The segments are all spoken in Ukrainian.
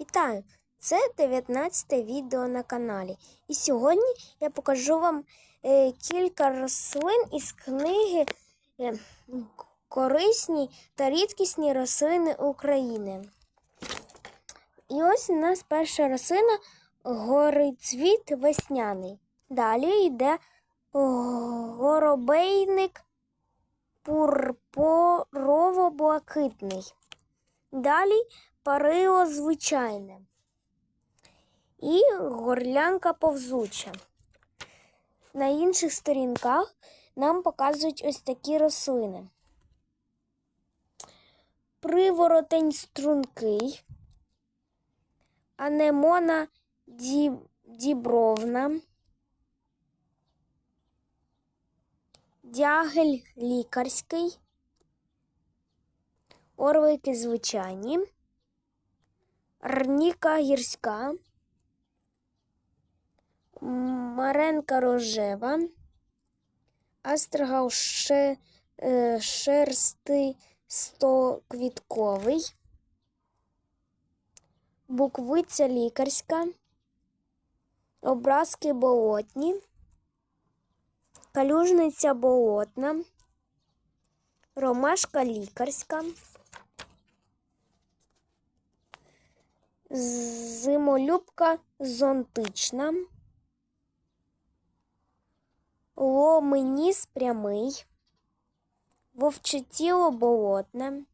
Вітаю! Це 19 відео на каналі. І сьогодні я покажу вам е, кілька рослин із книги е, Корисні та рідкісні рослини України. І ось у нас перша рослина горицвіт весняний. Далі йде горобейник пурпурово-блакитний. Далі парило звичайне. І горлянка повзуча. На інших сторінках нам показують ось такі рослини. Приворотень стрункий, анемона дібровна, дягель лікарський, орлики звичайні, рніка гірська, маренка рожева, астрагал е, шерсти стоквітковий, буквиця лікарська, образки болотні, калюжниця болотна, ромашка лікарська. Зимолюбка зонтична, ломеніс прямий, вовчетіло болотне,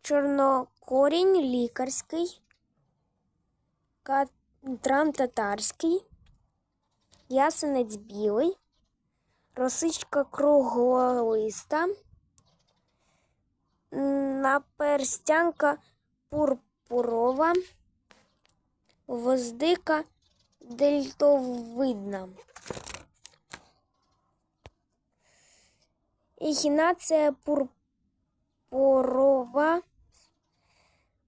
чорнокорінь лікарський, катран татарський, ясенець білий, росичка круглолиста, наперстянка пурпурова, пурова, воздика дельтовидна. Ехінація пурпурова,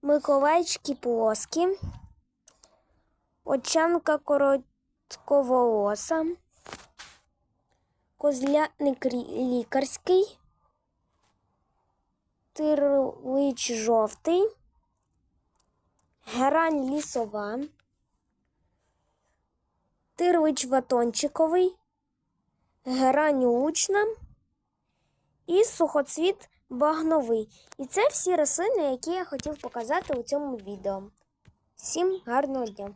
миколайчики плоскі, очанка коротковолоса, козляник лікарський, тирлич жовтий. Герань лісова, тирвич ватончиковий, герань лучна і сухоцвіт багновий. І це всі рослини, які я хотів показати у цьому відео. Всім гарного дня!